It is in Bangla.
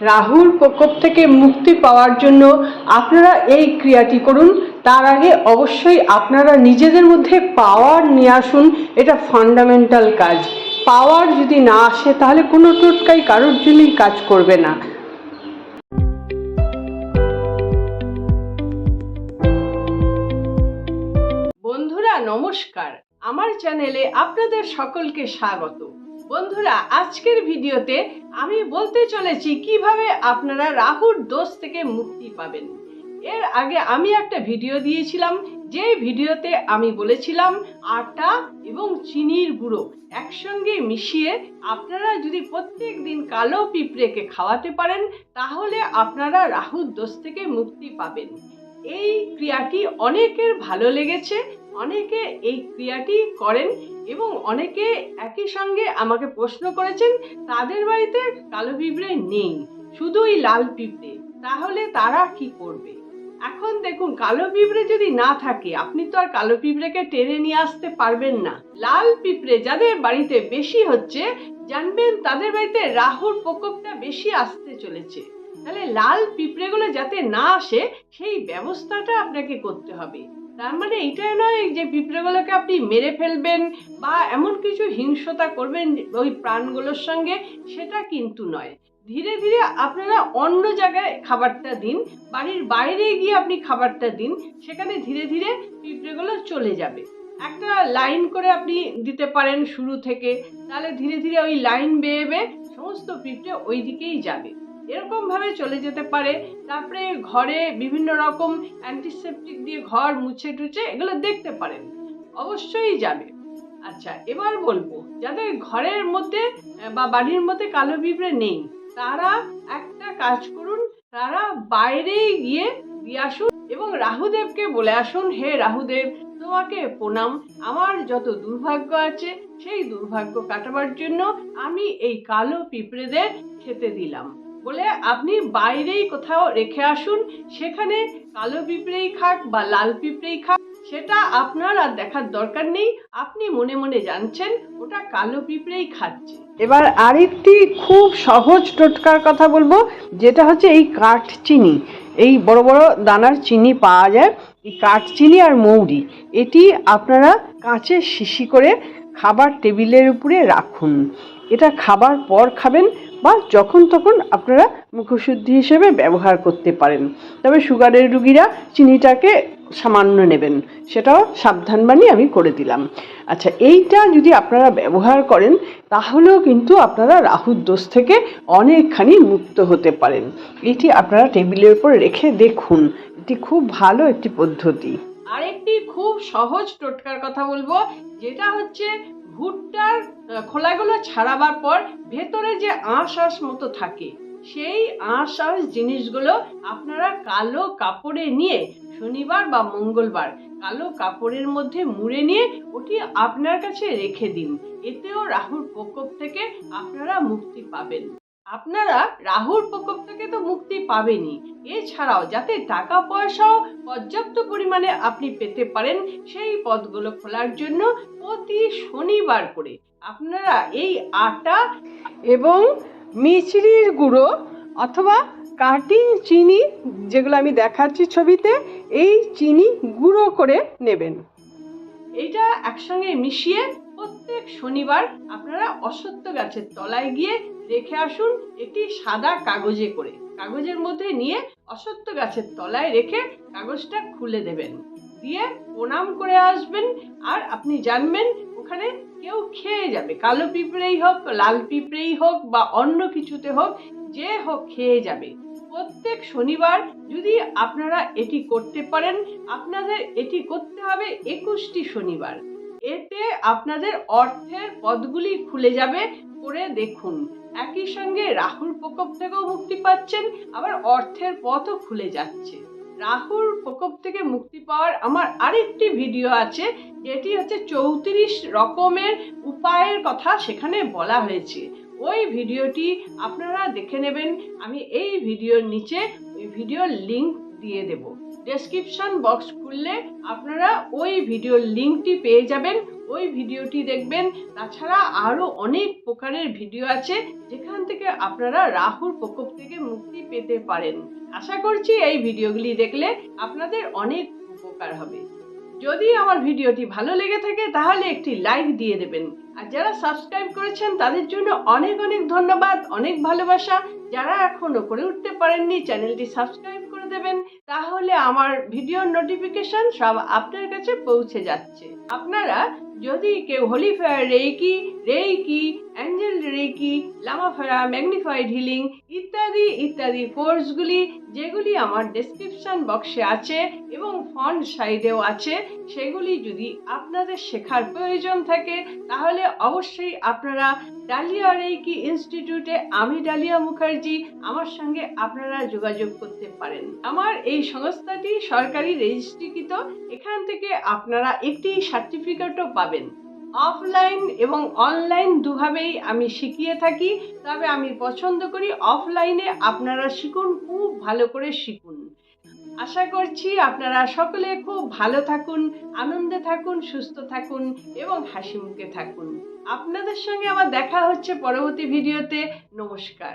রাহুর প্রকোপ থেকে মুক্তি পাওয়ার জন্য আপনারা এই ক্রিয়াটি করুন। তার আগে অবশ্যই আপনারা নিজেদের মধ্যে পাওয়ার নিয়ে আসুন। এটা ফান্ডামেন্টাল কাজ। পাওয়ার যদি না আসে, তাহলে কোনো টোটকাই কারোর জন্যই কাজ করবে না। বন্ধুরা, নমস্কার। আমার চ্যানেলে আপনাদের সকলকে স্বাগত। বন্ধুরা, আজকের ভিডিওতে আমি বলতে চলেছি কীভাবে আপনারা রাহুর দোষ থেকে মুক্তি পাবেন। এর আগে আমি একটা ভিডিও দিয়েছিলাম যে ভিডিওতে আমি বলেছিলাম আটা এবং চিনির গুঁড়ো একসঙ্গে মিশিয়ে আপনারা যদি প্রত্যেক দিন কালো পিঁপড়েকে খাওয়াতে পারেন, তাহলে আপনারা রাহুর দোষ থেকে মুক্তি পাবেন। এই ক্রিয়াটি অনেকের ভালো লেগেছে, অনেকে এই ক্রিয়াটি করেন। এবং অনেকে একই সঙ্গে আমাকে প্রশ্ন করেছেন, তাদের বাড়িতে কালো পিঁপড়ে নেই শুধুই লাল পিঁপড়ে, তাহলে তারা কি করবে? এখন দেখুন, কালো পিঁপড়ে যদি না থাকে, আপনি তো আর কালো পিঁপড়েকে টেনে নিয়ে আসতে পারবেন না। লাল পিঁপড়ে যাদের বাড়িতে বেশি হচ্ছে, জানবেন তাদের বাড়িতে রাহুর প্রকোপটা বেশি আসতে চলেছে। তাহলে লাল পিঁপড়েগুলো যাতে না আসে, সেই ব্যবস্থাটা আপনাকে করতে হবে। তার মানে এটাই নয় যে পিঁপড়েগুলোকে আপনি মেরে ফেলবেন বা এমন কিছু হিংসতা করবেন ওই প্রাণগুলোর সঙ্গে, সেটা কিন্তু নয়। ধীরে ধীরে আপনারা অন্য জায়গায় খাবারটা দিন, বাড়ির বাইরে গিয়ে আপনি খাবারটা দিন, সেখানে ধীরে ধীরে পিঁপড়েগুলো চলে যাবে। একটা লাইন করে আপনি দিতে পারেন শুরু থেকে, তাহলে ধীরে ধীরে ওই লাইন বেয়ে বেয়ে সমস্ত পিঁপড়ে ওই দিকেই যাবে। এরকম ভাবে চলে যেতে পারে। তারপরে ঘরে বিভিন্ন রকম অ্যান্টিসেপটিক দিয়ে ঘর মুছে টুছে এগুলো দেখতে পারেন। অবশ্যই যাবে। আচ্ছা এবার বলব, যাদের ঘরের মধ্যে বা বাড়ির মধ্যে কালো পিঁপড়ে নেই, তারা একটা কাজ করুন, তারা বাইরে গিয়ে দিয়ে আসুন এবং রাহুদেবকে বলে আসুন, হে রাহুদেব, তোমাকে প্রণাম। আমার যত দুর্ভাগ্য আছে, সেই দুর্ভাগ্য কাটাবার জন্য আমি এই কালো পিঁপড়েদের খেতে দিলাম। বলে আপনি বাইরেই কোথাও রেখে আসুন, সেখানে কালো পিঁপড়েই খাক বা লাল পিঁপড়েই খাক, সেটা আপনার আর দেখার দরকার নেই। আপনি মনে মনে জানছেন, ওটা কালো পিঁপড়েই খাচ্ছে। এবার আরেকটি খুব সহজ টোটকার কথা বলব, যেটা হচ্ছে এই কাঠ চিনি। এই বড় বড় দানার চিনি পাওয়া যায়, এই কাঠ চিনি আর মৌরি, এটি আপনারা কাঁচের শিশি করে খাবার টেবিলের উপরে রাখুন। এটা খাবার পর খাবেন বা যখন তখন আপনারা মুখশুদ্ধি হিসেবে ব্যবহার করতে পারেন। তবে সুগারের রুগীরা চিনিটাকে সামান্য নেবেন, সেটাও সাবধানবাণী আমি করে দিলাম। আচ্ছা এইটা যদি আপনারা ব্যবহার করেন, তাহলেও কিন্তু আপনারা রাহুর দোষ থেকে অনেকখানি মুক্ত হতে পারেন। এটি আপনারা টেবিলের উপর রেখে দেখুন। এটি খুব ভালো একটি পদ্ধতি। আরেকটি খুব সহজ টোটকার কথা বলব, যেটা হচ্ছে ভুট্টার খোলাগুলো ছাড়াবার পর ভেতরে যে আঁশ আঁশ মতো থাকে, সেই আঁশ আঁশ জিনিসগুলো আপনারা কালো কাপড়ে নিয়ে শনিবার বা মঙ্গলবার কালো কাপড়ের মধ্যে মুড়ে নিয়ে ওটি আপনার কাছে রেখে দিন। এতেও রাহুর প্রকোপ থেকে আপনারা মুক্তি পাবেন। আপনারা রাহুর প্রকোপ থেকে তো মুক্তি পাবেনই। এছাড়াও যাতে টাকা পয়সাও পর্যাপ্ত পরিমাণে আপনি পেতে পারেন, সেই পদগুলো খোলার জন্য প্রতি শনিবার করে আপনারা এই আটা এবং মিচড়ির গুঁড়ো অথবা কাটিং চিনি যেগুলো আমি দেখাচ্ছি ছবিতে, এই চিনি গুঁড়ো করে নেবেন। এইটা একসঙ্গে মিশিয়ে শনিবার আপনারা অশ্বত্থ গাছের তলায় গিয়ে রেখে আসুন একটি সাদা কাগজে করে। কাগজের মধ্যে নিয়ে অশ্বত্থ গাছের তলায় রেখে কাগজটা খুলে দেবেন। দিয়ে প্রণাম করে আসবেন আর আপনি জানবেন ওখানে কেউ খেয়ে যাবে। কালো পিঁপড়েই হোক, লাল পিঁপড়েই হোক বা অন্য কিছুতে হোক, যে হোক খেয়ে যাবে। প্রত্যেক শনিবার যদি আপনারা এটি করতে পারেন, আপনাদের এটি করতে হবে একুশটি শনিবার। এতে আপনাদের অর্থের পদগুলি খুলে যাবে করে দেখুন। একই সঙ্গে রাহুর প্রকোপ থেকেও মুক্তি পাচ্ছেন, আবার অর্থের পথও খুলে যাচ্ছে। রাহুর প্রকোপ থেকে মুক্তি পাওয়ার আমার আরেকটি ভিডিও আছে, যেটি হচ্ছে চৌত্রিশ রকমের উপায়ের কথা সেখানে বলা হয়েছে। ওই ভিডিওটি আপনারা দেখে নেবেন। আমি এই ভিডিওর নিচে ওই ভিডিওর লিঙ্ক দিয়ে দেব। ডেসক্রিপশন বক্স খুললে আপনারা ওই ভিডিওর লিঙ্কটি পেয়ে যাবেন। ওই ভিডিওটি দেখবেন। তাছাড়া আরও অনেক প্রকারের ভিডিও আছে, যেখান থেকে আপনারা রাহুর প্রকোপ থেকে মুক্তি পেতে পারেন। আশা করছি এই ভিডিওগুলি দেখলে আপনাদের অনেক উপকার হবে। যদি আমার ভিডিওটি ভালো লেগে থাকে, তাহলে একটি লাইক দিয়ে দেবেন। আর যারা সাবস্ক্রাইব করেছেন, তাদের জন্য অনেক অনেক ধন্যবাদ, অনেক ভালোবাসা। যারা এখনও করে উঠতে পারেননি চ্যানেলটি সাবস্ক্রাইব করে দেবেন তাহলে আমার ভিডিওর নোটিফিকেশন সব আপনার কাছে পৌঁছে যাচ্ছে। আপনারা যদি কেউ holy fire reiki reiki, angel reiki লামাফেরা magnified healing ইত্যাদি ইত্যাদি কোর্সগুলি, যেগুলি আমার ডেসক্রিপশন বক্সে আছে এবং ফন্ট সাইডেও আছে, সেগুলি যদি আপনাদের শেখার প্রয়োজন থাকে, তাহলে অবশ্যই আপনারা ডালিয়া রেইকি ইনস্টিটিউটে আমি ডালিয়া মুখার্জি আমার সঙ্গে আপনারা যোগাযোগ করতে পারেন। আমার এই সংস্থাটি সরকারি রেজিস্ট্রিকৃত এখান থেকে আপনারা একটি সার্টিফিকেটও পাবেন। অফলাইন এবং অনলাইন দুভাবেই আমি শিখিয়ে থাকি, তবে আমি পছন্দ করি অফলাইনে আপনারা শিখুন, খুব ভালো করে শিখুন। আশা করছি আপনারা সকলে খুব ভালো থাকুন, আনন্দে থাকুন, সুস্থ থাকুন এবং হাসি মুখে থাকুন। আপনাদের সঙ্গে আমার দেখা হচ্ছে পরবর্তী ভিডিওতে। নমস্কার।